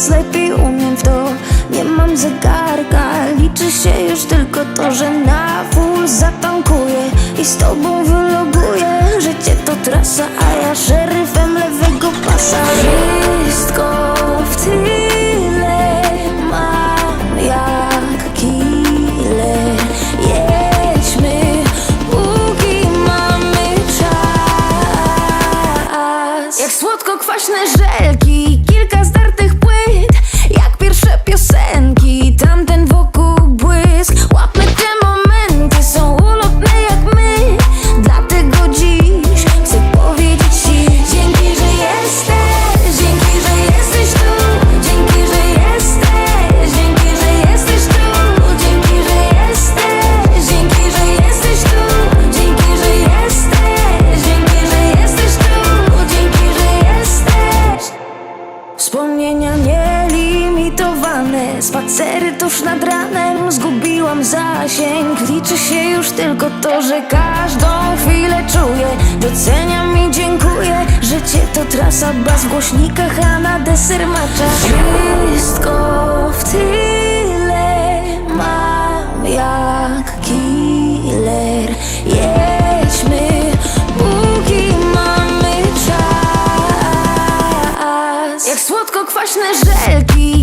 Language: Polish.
coraz lepiej umiem w to. Nie mam zegarka, liczy się już tylko to, że na full zatankuję I z tobą wyloguję. Życie to trasa, a ja szeryfem lewego pasa. Wszystko w tyle mam jak kile. Jedźmy, póki mamy czas. Jak słodko-kwaśne żelki, kilka zdarzeń. Pierwsze piosenki Tamten wokół błysk. Łapmy te momenty Są ulotne jak my. Dlatego dziś Chcę powiedzieć ci Dzięki, że jesteś Dzięki, że jesteś tu. Dzięki, że jesteś Dzięki, że jesteś tu. Dzięki, że jesteś Dzięki, że jesteś tu. Dzięki, że jesteś Dzięki, Dzięki, że jesteś. Wspomnienia nielimitowane Spacery tuż nad ranem Zgubiłam zasięg. Liczy się już tylko to, że każdą chwilę czuję. Doceniam i dziękuję. Życie to trasa bez głośnikach A na deser macza. Wszystko w tyle Mam jak killer. Jedźmy Póki mamy czas. Jak słodko kwaśne żelki.